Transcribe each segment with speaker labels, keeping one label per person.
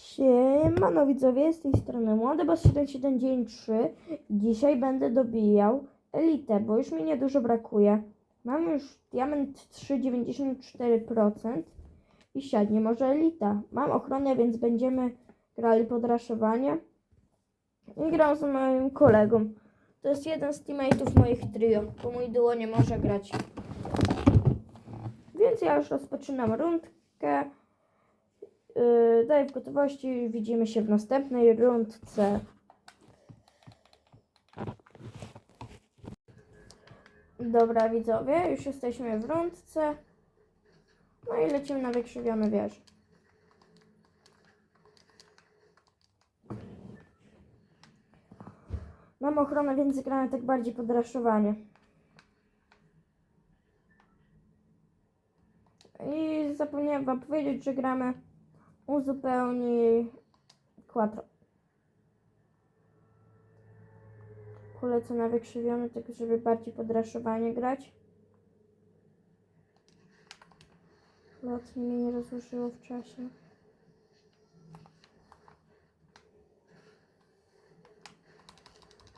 Speaker 1: Siemano widzowie, z tej strony Młody Boss 773 Dzisiaj będę dobijał elitę, bo już mi niedużo brakuje. Mam już diament 3,94% i siadnie może elita. Mam ochronę, więc będziemy grali podraszowanie. I gram z moim kolegą. To jest jeden z teammateów moich trio, bo mój duo nie może grać. Więc ja już rozpoczynam rundkę. Yy, daję w gotowości. Widzimy się w następnej rundce. Dobra, widzowie, już jesteśmy w rundce. No i lecimy na wykrzywiony wież. Mam ochronę, więc gramy tak bardziej podraszowanie. I zapomniałem wam powiedzieć, że gramy uzupełnij quattro. Polecę na wykrzywiony, tak żeby bardziej podraszowanie grać. Lot mi nie rozłożyło w czasie.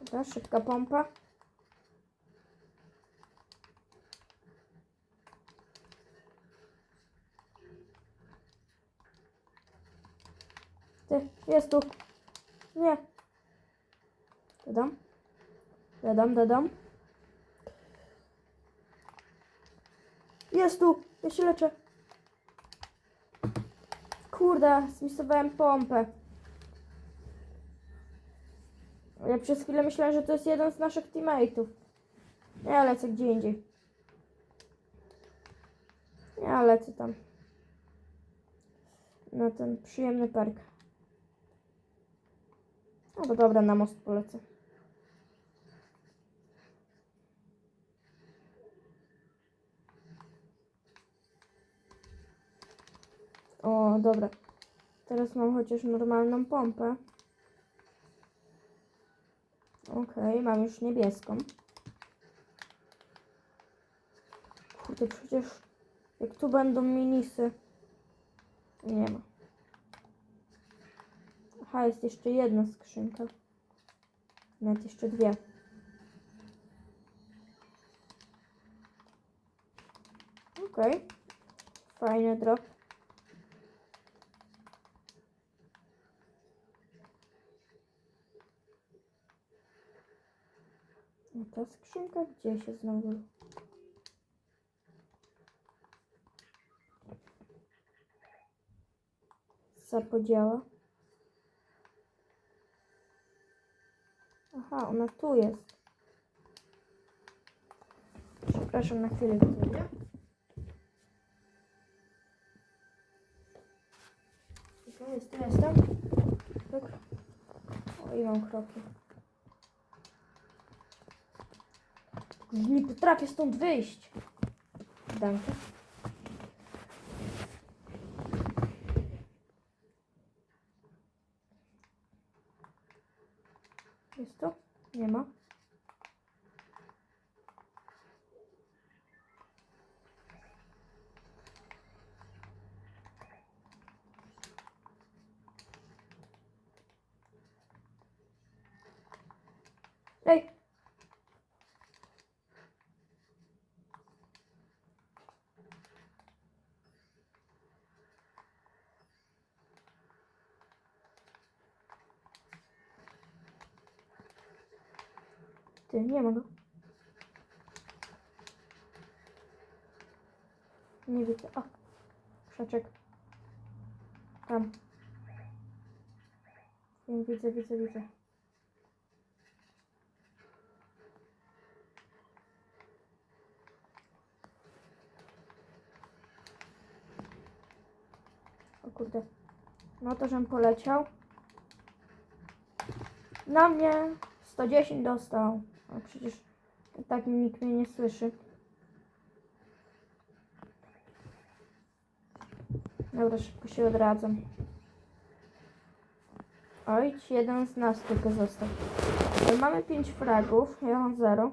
Speaker 1: Dobra, szybka pompa. Ty, jest tu. Nie. Dodam. Dodam, dodam. Jest tu. Ja się leczę. Kurde, zmisowałem pompę. Ja przez chwilę myślałem, że to jest jeden z naszych teammateów. Ja lecę gdzie indziej. Ja lecę tam. Na ten przyjemny park. No to dobra, na most polecę. O, dobra. Teraz mam chociaż normalną pompę. Okej, mam już niebieską. Kurde, przecież jak tu będą minisy. Nie ma. Aha, jest jeszcze jedna skrzynka. Nawet jeszcze dwie. Okej. Fajny drop. A ta skrzynka gdzie się znowu? Zapodziała. Aha, ona tu jest. Przepraszam na chwilę widzowie. Tu jest, jestem. Tak. O, i mam kroki. Nie potrafię stąd wyjść. Dankę. Jest to? Nie ma. Ty, nie ma go. Nie widzę. O, krzaczek. Tam. Nie widzę, widzę, widzę. O kurde. No to, żem poleciał. Na mnie 110 dostał. A przecież tak nikt mnie nie słyszy. Dobra, szybko się odradzam. Oj, jeden z nas tylko został. Mamy 5 fragów, ja mam 0.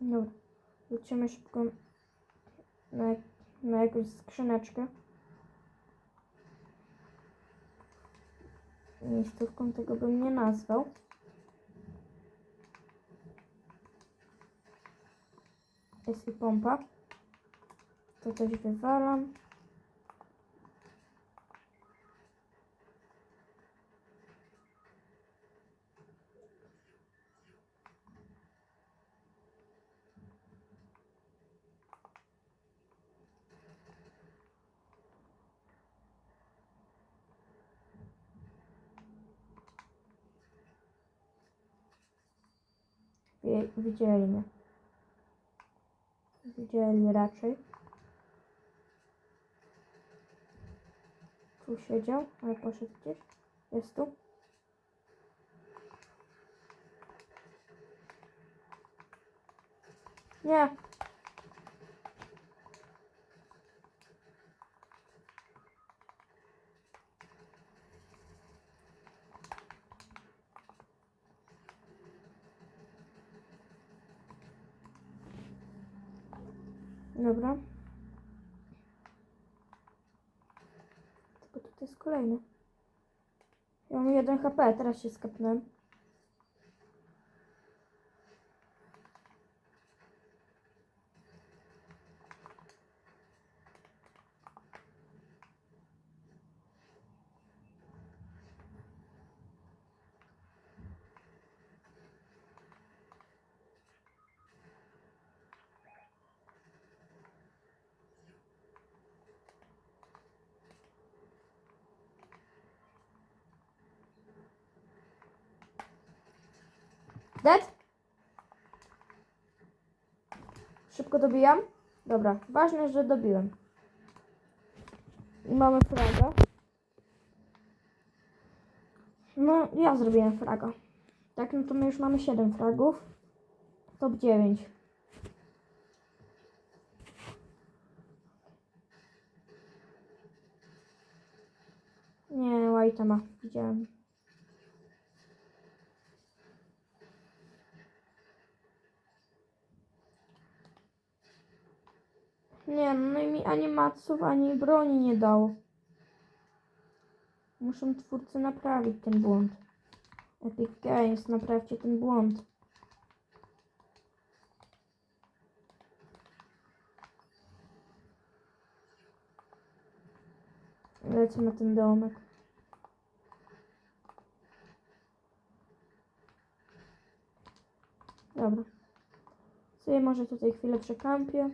Speaker 1: Dobra. Wrócimy szybko na, na jakąś skrzyneczkę. Miejscówką tego bym nie nazwał. Jest i pompa. To coś wywalam. Widzieli mnie. Widzieli raczej. Tu siedział, ale poszedł gdzieś. Jest tu. Nie. Dobra. Tylko tutaj jest kolejny. Ja mam jeden HP, teraz się skapnąłem. Dead? Szybko dobijam? Dobra, ważne, że dobiłem. I mamy fraga. No, ja zrobiłem fraga. Tak, no to my już mamy 7 fragów. Top 9. Nie, White'a ma, widziałem. Nie, no i mi ani maców, ani broni nie dało. Muszą twórcy naprawić ten błąd. Epic Games, naprawcie ten błąd. Lecę na ten domek. Dobra. Sobie może tutaj chwilę przekampię.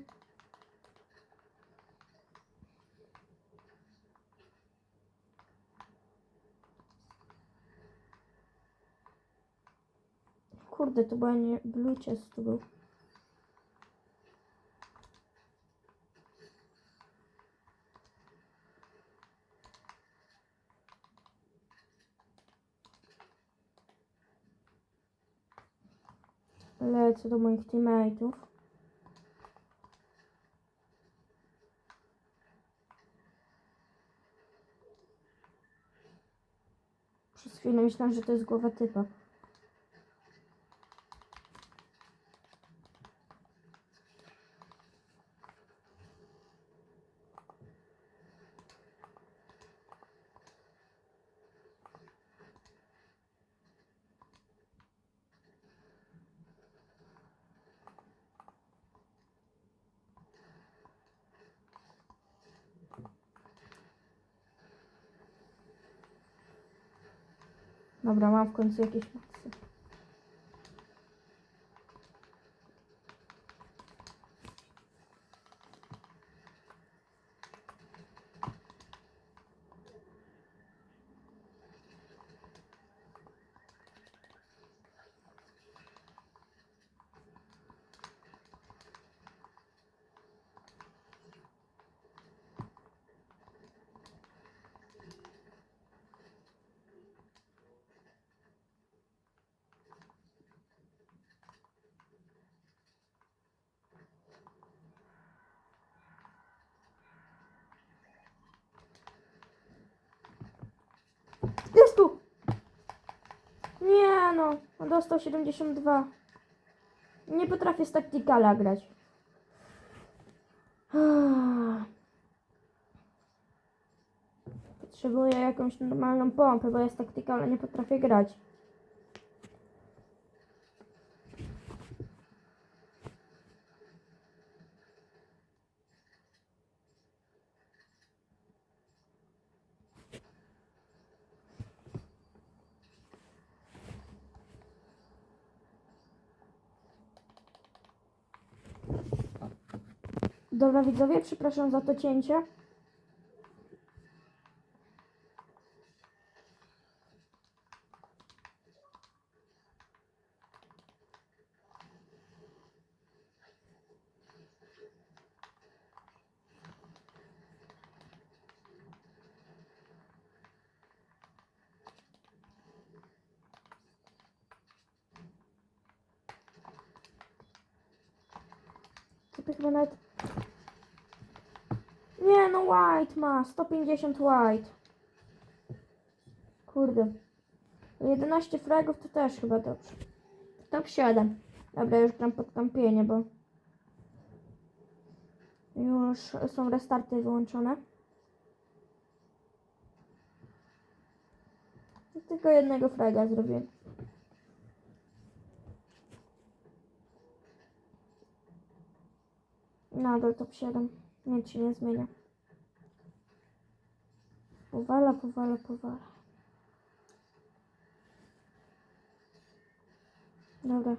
Speaker 1: Kurde, to była nie Blue Chest tu był. Lecę do moich teammateów. Przez chwilę myślałam, że to jest głowa typa. Dobra, mam w końcu jakieś maksy. Jest tu! Nie no, on dostał 72. Nie potrafię z taktykala grać. Potrzebuję jakąś normalną pompę, bo ja z taktykala nie potrafię grać. Dobra widzowie, przepraszam za to cięcie. Chyba nawet... No, white ma, 150 white. Kurde. 11 fragów to też chyba dobrze. Top 7. Dobra, już gram pod bo już są restarty wyłączone. Tylko jednego fraga zrobię. Nadal top 7. Nic się nie zmienia. Powala, powala, powala. Dobra.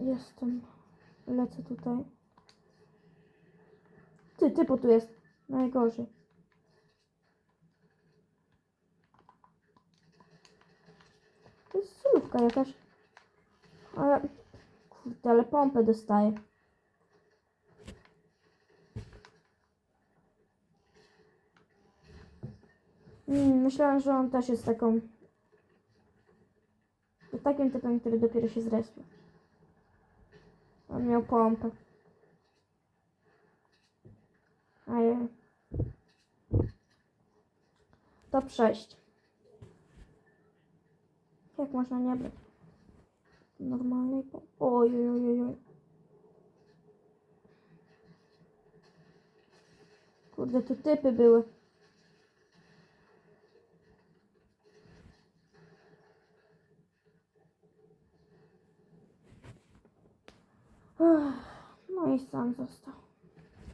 Speaker 1: Jestem. Lecę tutaj. Ty, typu tu jest. Najgorzej. To jest solówka jakaś. Ale... Kurde, ale pompę dostaję. Myślałam, że on też jest taką... Takim typem, który dopiero się zrespił. On miał pompę. Ajej. Top 6. Jak można nie brać? Normalnej pompy. Oj, oj, oj. Kurde, tu typy były. No i sam został.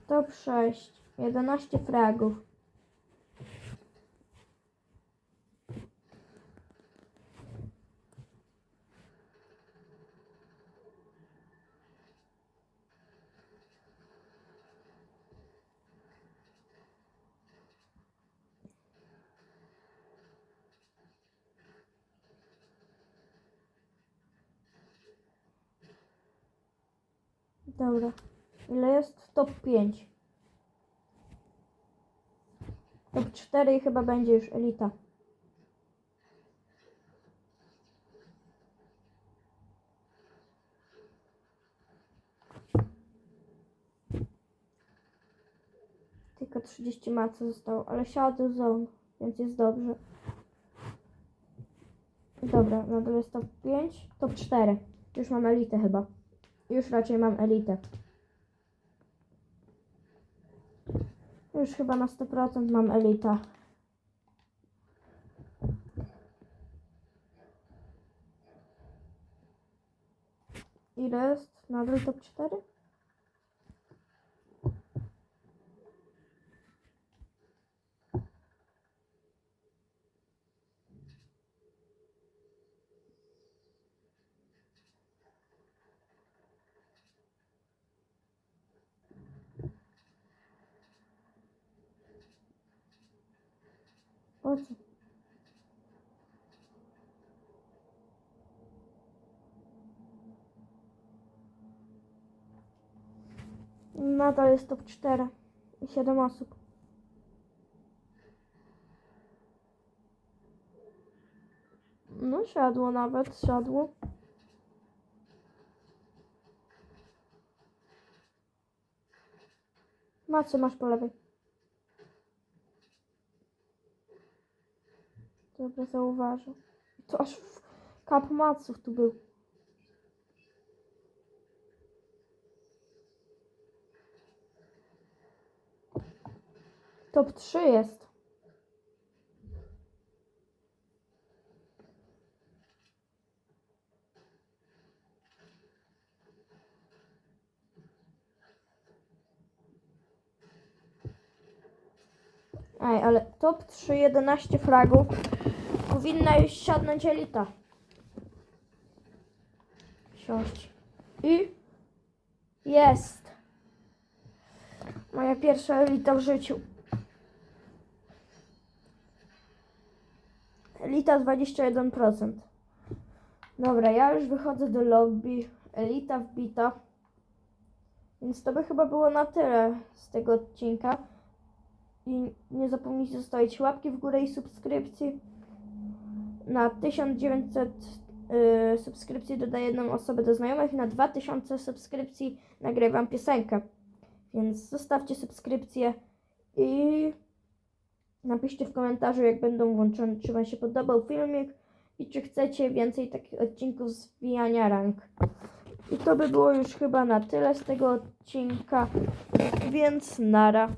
Speaker 1: Top 6. 11 fragów. Dobra. Ile jest? Top 5. Top 4 i chyba będzie już elita. Tylko 30 maca zostało, ale siadł zone, więc jest dobrze. Dobra, nadal jest top 5, top 4. Już mam elitę chyba. Już raczej mam elitę. Już chyba na 100% mam elita. Ile jest? Nadal top 4? Co? Nadal jest top 4 i 7 osób. No siadło nawet, siadło. Macie masz po lewej. go zauważył. To aż w kapmaców tu był. Top 3 jest. Aj, ale top 3, 11 fragów. Powinna już siadnąć elita. Siąść. I jest. Moja pierwsza elita w życiu. Elita 21%. Dobra, ja już wychodzę do lobby. Elita wbita. Więc to by chyba było na tyle z tego odcinka. I nie zapomnijcie zostawić łapki w górę i subskrypcji. Na 1900 y, subskrypcji dodaję jedną osobę do znajomych. Na 2000 subskrypcji nagrywam piosenkę. Więc zostawcie subskrypcję i napiszcie w komentarzu, jak będą włączone, czy Wam się podobał filmik i czy chcecie więcej takich odcinków z wbijania rank. I to by było już chyba na tyle z tego odcinka, więc nara.